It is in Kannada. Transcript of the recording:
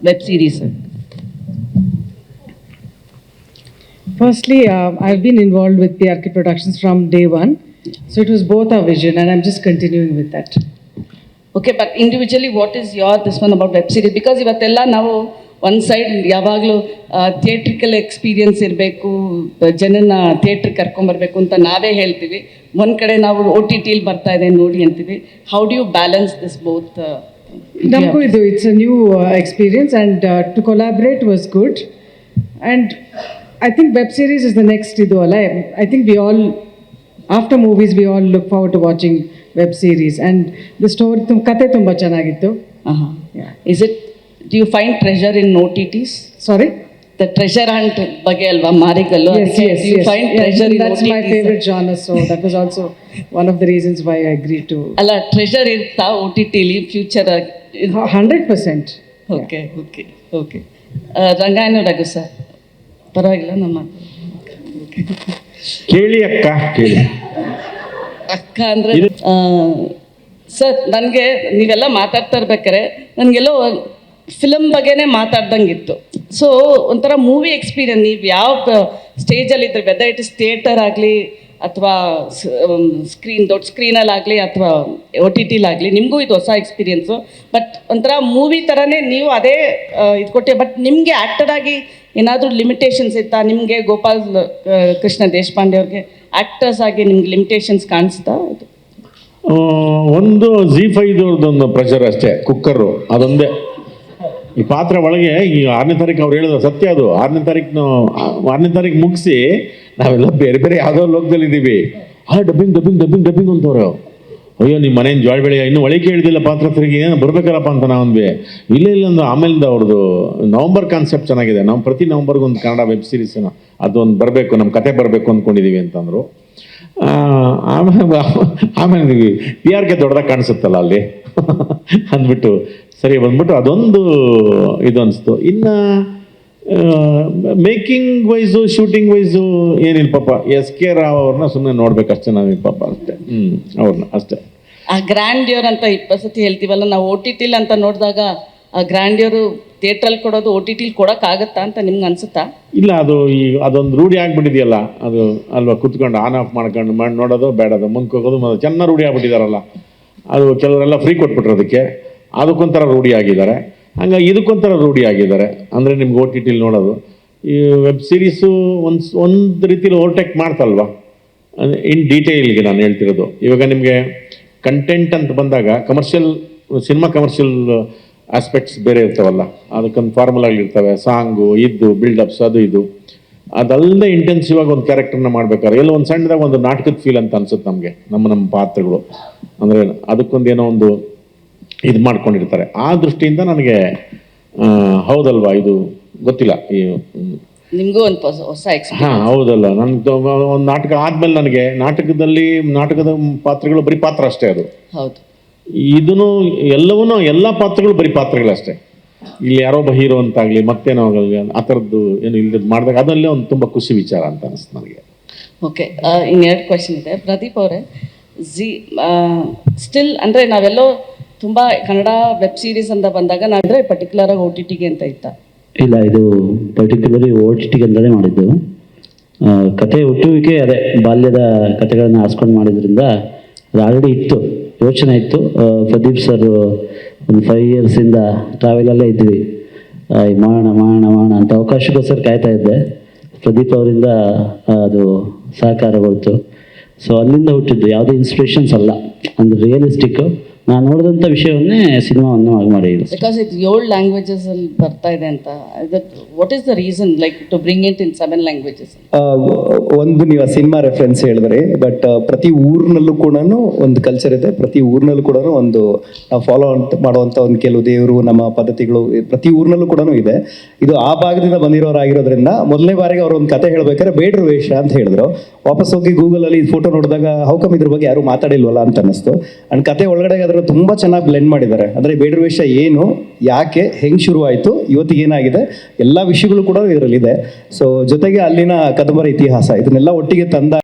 Web series Firstly, uh, I've been involved with PRK Productions from day one. So it was both our vision, and I'm just continuing with that. Okay but individually what is your this one about web series because ಇವತ್ತೆಲ್ಲ ನಾವು ಒನ್ ಸೈಡ್ ಯಾವಾಗಲೂ ಥಿಯೇಟ್ರಿಕಲ್ ಎಕ್ಸ್ಪೀರಿಯನ್ಸ್ ಇರಬೇಕು ಜನನ ಥಿಯೇಟ್ರಿಗೆ ಕರ್ಕೊಂಬರ್ಬೇಕು ಅಂತ ನಾವೇ ಹೇಳ್ತೀವಿ ಒಂದು ಕಡೆ ನಾವು ಓ ಟಿ ಟಿಲಿ ಬರ್ತಾ ಇದೆ ನೋಡಿ ಅಂತೀವಿ how do you balance this both It's a new uh, experience, and uh, to collaborate was good. And I think web series is the next Idola. I think we all, after movies, we all look forward to watching web series. And the story, tum kate tumba chanagittu. Uh-huh. Yeah. Is it, do you find treasure in OTTs? Sorry? The treasure hunt ಬಗ್ಗೆ ಅಲ್ವಾ ಮಾರಿಕಲ್ಲು? Yes, yes, the yes. Why I treasure in that's my favorite genre, so that was also one of the reasons why I agreed to. ಅಲ್ಲ ಟ್ರೆಷರ್ ಇರ್ತಾ O T ಟಿಲಿ future hundred percent okay okay okay Rangayana Raghu sir. ಪರವಾಗಿಲ್ಲ ನಮ್ಮ ಕೇಳಿ ಅಕ್ಕ ಕೇಳಿ. ಅಕ್ಕ ಅಂದರೆ ಸರ್ ನನಗೆ ನೀವೆಲ್ಲ ಮಾತಾಡ್ತಾ ಇರ್ಬೇಕಾರೆ ನನಗೆಲ್ಲೋ ಫಿಲಮ್ ಬಗ್ಗೆನೇ ಮಾತಾಡ್ದಂಗಿತ್ತು. ಸೊ ಒಂಥರ ಮೂವಿ ಎಕ್ಸ್ಪೀರಿಯನ್ಸ್ ನೀವು ಯಾವ ಸ್ಟೇಜಲ್ಲಿ ಇದ್ರೆ ವೆದರ್ ಇಟ್ ಇಸ್ ಥಿಯೇಟರ್ ಆಗಲಿ, ಅಥವಾ ಸ್ಕ್ರೀನ್ ದೊಡ್ಡ ಸ್ಕ್ರೀನಲ್ಲಾಗಲಿ ಅಥವಾ ಒ ಟಿ ಟಿಲಾಗಲಿ ನಿಮಗೂ ಇದು ಹೊಸ ಎಕ್ಸ್ಪೀರಿಯನ್ಸು ಬಟ್ ಒಂಥರ ಮೂವಿ ಥರನೇ ನೀವು ಅದೇ ಇದು ಕೊಟ್ಟೆ ಬಟ್ ನಿಮಗೆ ಆ್ಯಕ್ಟರ್ ಆಗಿ ಏನಾದರೂ ಲಿಮಿಟೇಷನ್ಸ್ ಇತ್ತಾ? ನಿಮಗೆ ಗೋಪಾಲ್ ಕೃಷ್ಣ ದೇಶಪಾಂಡೆ ಅವ್ರಿಗೆ ಆ್ಯಕ್ಟರ್ಸ್ ಆಗಿ ನಿಮ್ಗೆ ಲಿಮಿಟೇಷನ್ಸ್ ಕಾಣಿಸ್ತಾ ಇದು? ಒಂದು ಜಿ ಫೈವ್ದವ್ರದ್ದೊಂದು ಪ್ರೆಷರ್ ಅಷ್ಟೇ ಕುಕ್ಕರು ಅದೊಂದೇ. ಈ ಪಾತ್ರ ಒಳಗೆ ಈ ಆರನೇ ತಾರೀಕು ಅವ್ರು ಹೇಳಿದ್ರು ಸತ್ಯ ಅದು. ಆರನೇ ತಾರೀಕು ಆರನೇ ತಾರೀಕು ಮುಗಿಸಿ ನಾವೆಲ್ಲ ಬೇರೆ ಬೇರೆ ಯಾವುದೋ ಲೋಕದಲ್ಲಿ ಇದ್ದೀವಿ ಆ, ಡಬ್ಬಿಂಗ್ ಡಬ್ಬಿಂಗ್ ಡಬ್ಬಿಂಗ್ ಡಬ್ಬಿಂಗ್ ಅಂತವ್ರು. ಅಯ್ಯೋ ನಿಮ್ಮ ಮನೇನು ಜೋಳ ಬೆಳೆ, ಇನ್ನೂ ಒಳಗೆ ಹೇಳಿದಿಲ್ಲ ಪಾತ್ರ ತಿರುಗಿ, ಏನು ಬರ್ಬೇಕಲ್ಲಪ್ಪ ಅಂತ ನಾವೊಂದ್ವಿ. ಇಲ್ಲ ಇಲ್ಲ ಒಂದು ಆಮೇಲಿಂದ ಅವ್ರದ್ದು ನವಂಬರ್ ಕಾನ್ಸೆಪ್ಟ್ ಚೆನ್ನಾಗಿದೆ. ನಾವು ಪ್ರತಿ ನವಂಬರ್ಗೆ ಒಂದು ಕನ್ನಡ ವೆಬ್ ಸೀರೀಸ್ನ ಅದೊಂದು ಬರಬೇಕು ನಮ್ಮ ಕತೆ ಬರಬೇಕು ಅಂದ್ಕೊಂಡಿದ್ದೀವಿ ಅಂತಂದರು. ಆಮೇಲೆ ಆಮೇಲೆ ಪಿ ಆರ್ಗೆ ದೊಡ್ಡದಾಗ ಕಾಣಿಸುತ್ತಲ್ಲ ಅಲ್ಲಿ? ಅಂದ್ಬಿಟ್ಟು ಸರಿ ಬಂದ್ಬಿಟ್ಟು ಅದೊಂದು ಇದು ಅನಿಸ್ತು. ಇನ್ನು ಮೇಕಿಂಗ್ ವೈಸು ಶೂಟಿಂಗ್ ವೈಸು ಏನಿಲ್ಲ ಪಾಪ. ಎಸ್ ಕೆ ರಾವ್ ಅವ್ರನ್ನ ಸುಮ್ಮನೆ ನೋಡ್ಬೇಕಷ್ಟೇ ನಾವೀಗ ಪಾಪ ಅಷ್ಟೇ. ಹ್ಞೂ ಅವ್ರನ್ನ ಅಷ್ಟೇ. ಆ ಗ್ರ್ಯಾಂಡ್ಯೂರ್ ಅಂತ ಇಪ್ಪತ್ತು ಸತಿ ಹೇಳ್ತೀವಲ್ಲ ನಾವು ಓ ಟಿ ಟಿಲ್ ಅಂತ ನೋಡಿದಾಗ ಆ ಗ್ರ್ಯಾಂಡ್ಯೂರು ಥಿಯೇಟ್ರಲ್ಲಿ ಕೊಡೋದು ಓ ಟಿ ಟಿಲಿ ಕೊಡೋಕ್ಕಾಗತ್ತಾ ಅಂತ ನಿಮ್ಗೆ ಅನ್ಸುತ್ತಾ? ಇಲ್ಲ ಅದು ಈ ಅದೊಂದು ರೂಢಿ ಆಗ್ಬಿಟ್ಟಿದೆಯಲ್ಲ. ಅದು ಅಲ್ವಾ ಕುತ್ಕೊಂಡು ಆನ್ ಆಫ್ ಮಾಡ್ಕೊಂಡು ಮಾಡಿ ನೋಡೋದು ಬೇಡದು ಮುಂದೆ ಹೋಗೋದು ಚೆನ್ನಾಗಿ ರೂಢಿ ಆಗ್ಬಿಟ್ಟಿದಾರಲ್ಲ. ಅದು ಕೆಲವರೆಲ್ಲ ಫ್ರೀ ಕೊಟ್ಬಿಟ್ರು ಅದಕ್ಕೆ. ಅದಕ್ಕೊಂಥರ ರೂಢಿ ಆಗಿದ್ದಾರೆ. ಹಂಗಾಗಿ ಇದಕ್ಕೊಂಥರ ರೂಢಿ ಆಗಿದ್ದಾರೆ. ಅಂದರೆ ನಿಮ್ಗೆ ಓ ಟಿ ಟಿಲಿ ನೋಡೋದು. ಈ ವೆಬ್ ಸೀರೀಸು ಒಂದು ಒಂದು ರೀತಿಲಿ ಓವರ್ಟೇಕ್ ಮಾಡ್ತಲ್ವ? ಇನ್ ಡೀಟೇಲ್ಗೆ ನಾನು ಹೇಳ್ತಿರೋದು. ಇವಾಗ ನಿಮಗೆ ಕಂಟೆಂಟ್ ಅಂತ ಬಂದಾಗ ಕಮರ್ಷಿಯಲ್ ಸಿನಿಮಾ ಕಮರ್ಷಿಯಲ್ ಆಸ್ಪೆಕ್ಟ್ಸ್ ಬೇರೆ ಇರ್ತಾವಲ್ಲ. ಅದಕ್ಕೊಂದು ಫಾರ್ಮುಲಾಗಳಿರ್ತವೆ ಸಾಂಗು ಇದ್ದು ಬಿಲ್ಡಪ್ಸ್ ಅದು, ಇದು. ಅದಲ್ಲದೆ ಇಂಟೆನ್ಸಿವ್ ಆಗಿ ಒಂದು ಕ್ಯಾರೆಕ್ಟರ್ನ ಮಾಡ್ಬೇಕಾದ್ರೆ ಎಲ್ಲ ಒಂದು ಸಣ್ಣದಾಗ ಒಂದು ನಾಟಕದ ಫೀಲ್ ಅಂತ ಅನ್ಸುತ್ತೆ ನಮಗೆ ನಮ್ಮ ನಮ್ಮ ಪಾತ್ರಗಳು. ಅಂದರೆ ಅದಕ್ಕೊಂದು ಏನೋ ಒಂದು ಇದು ಮಾಡ್ಕೊಂಡಿರ್ತಾರೆ. ಆ ದೃಷ್ಟಿಯಿಂದ ನನಗೆ ಹೌದಲ್ವಾ ಇದು ಗೊತ್ತಿಲ್ಲ. ಈ ನಿಮಗೂ ಒಂದು ಹೊಸ ಹಾ ಹೌದಲ್ಲ. ನನ್ಗೆ ಒಂದು ನಾಟಕ ಆದ್ಮೇಲೆ ನನಗೆ ನಾಟಕದಲ್ಲಿ ನಾಟಕದ ಪಾತ್ರಗಳು ಬರೀ ಪಾತ್ರ ಅಷ್ಟೇ ಅದು. ಹೌದು. ಇದನ್ನು ಎಲ್ಲವನ್ನೂ ಎಲ್ಲ ಪಾತ್ರಗಳು ಬರೀ ಪಾತ್ರಗಳಷ್ಟೇ. ಇಲ್ಲಿ ಯಾರೋ ಬಹಿರೋ ಹೀರೋ ಅಂತಾಗಲಿ ಮತ್ತೇನೋ ಆಗಲಿ ಆ ಥರದ್ದು ಏನು ಇಲ್ಲದ ಮಾಡಿದಾಗ ಅದಲ್ಲೇ ಒಂದು ತುಂಬ ಖುಷಿ ವಿಚಾರ ಅಂತ ಅನಿಸ್ತು ನನಗೆ. ಓಕೆ ಇನ್ನೆರಡು ಕ್ವಶನ್ ಇದೆ. ಪ್ರದೀಪ್ ಅವರೇ ಜಿ ಸ್ಟಿಲ್ ಅಂದರೆ ನಾವೆಲ್ಲೋ ತುಂಬ ಕನ್ನಡ ವೆಬ್ ಸೀರೀಸ್ ಅಂತ ಬಂದಾಗ ನಾವಿದ್ರೆ ಪರ್ಟಿಕ್ಯುಲರ್ ಆಗಿ ಓ ಟಿ ಟಿಗೆ ಅಂತ ಇತ್ತ? ಇಲ್ಲ ಇದು ಪರ್ಟಿಕ್ಯುಲರ್ಲಿ ಓ ಟಿ ಟಿಗೆ ಅಂತಲೇ ಮಾಡಿದ್ದು. ಕತೆ ಹುಟ್ಟುವಿಕೆ ಅದೇ ಬಾಲ್ಯದ ಕತೆಗಳನ್ನು ಆರಿಸ್ಕೊಂಡು ಮಾಡಿದ್ರಿಂದ ಅದು ಆಲ್ರೆಡಿ ಇತ್ತು ಯೋಚನೆ ಇತ್ತು. ಪ್ರದೀಪ್ ಸರ್ ಒಂದು ಫೈವ್ ಇಯರ್ಸಿಂದ ಟ್ರಾವೆಲಲ್ಲೇ ಇದ್ವಿ. ಮಾಡೋಣ ಮಾಡೋಣ ಮಾಡೋಣ ಅಂತ ಅವಕಾಶಕ್ಕೋಸ್ಕರ ಕಾಯ್ತಾ ಇದ್ದೆ. ಪ್ರದೀಪ್ ಅವರಿಂದ ಅದು ಸಹಕಾರ ಬರ್ತು ಸೊ ಅಲ್ಲಿಂದ ಹುಟ್ಟಿದ್ದು ಯಾವುದೇ ಇನ್ಸ್ಪಿರೇಷನ್ಸ್ ಅಲ್ಲ. ಅಂದರೆ ರಿಯಲಿಸ್ಟಿಕ್ಕು ನಾನು ನೋಡಿದಂಥ ವಿಷಯವನ್ನೇ ಸಿನಿಮಾವನ್ನು ಆಗಿ ಮಾಡಿದ್ರು ಬಿಕಾಸ್ ಇಟ್ ಏಳು ಲ್ಯಾಂಗ್ವೇಜಸ್ ಅಲ್ಲಿ ಬರ್ತಾ ಇದೆ ಅಂತ. What is the reason like to bring it in seven languages ಒಂದು ನೀವು ಆ ಸಿನಿಮಾ ರೆಫರೆನ್ಸ್ ಹೇಳಿದ್ರಿ ಬಟ್ ಪ್ರತಿ ಊರಿನಲ್ಲೂ ಕೂಡ ಒಂದು ಕಲ್ಚರ್ ಇದೆ. ಪ್ರತಿ ಊರಿನಲ್ಲೂ ಕೂಡ ಒಂದು ನಾವು ಫಾಲೋ ಅಂತ ಮಾಡುವಂಥ ಒಂದು ಕೆಲವು ದೇವರು ನಮ್ಮ ಪದ್ಧತಿಗಳು ಪ್ರತಿ ಊರಿನಲ್ಲೂ ಕೂಡ ಇದೆ. ಇದು ಆ ಭಾಗದಿಂದ ಬಂದಿರೋರಾಗಿರೋದ್ರಿಂದ ಮೊದಲನೇ ಬಾರಿಗೆ ಅವರು ಒಂದು ಕತೆ ಹೇಳ್ಬೇಕಾದ್ರೆ ಬೇಡ್ರ ವೇಷ ಅಂತ ಹೇಳಿದ್ರು. ವಾಪಸ್ ಹೋಗಿ ಗೂಗಲಲ್ಲಿ ಫೋಟೋ ನೋಡಿದಾಗ ಹೌಕಮ್ ಇದ್ರ ಬಗ್ಗೆ ಯಾರು ಮಾತಾಡಿಲ್ವಲ್ಲ? ಅಂತ ಅನ್ನಿಸ್ತು. ಅಂಡ್ ಕತೆ ಒಳಗಡೆ ಅದರ ತುಂಬಾ ಚೆನ್ನಾಗಿ ಬ್ಲೆಂಡ್ ಮಾಡಿದ್ದಾರೆ. ಅಂದರೆ ಬೇಡರ ವೇಷ ಏನು, ಯಾಕೆ, ಹೆಂಗೆ ಶುರುವಾಯಿತು ಇವತ್ತಿಗೆ ಏನಾಗಿದೆ, ಎಲ್ಲ ವಿಷಯಗಳು ಕೂಡ ಇದರಲ್ಲಿದೆ. ಸೊ ಜೊತೆಗೆ ಅಲ್ಲಿನ ಕದಂಬರ ಇತಿಹಾಸ, ಇದನ್ನೆಲ್ಲ ಒಟ್ಟಿಗೆ ತಂದ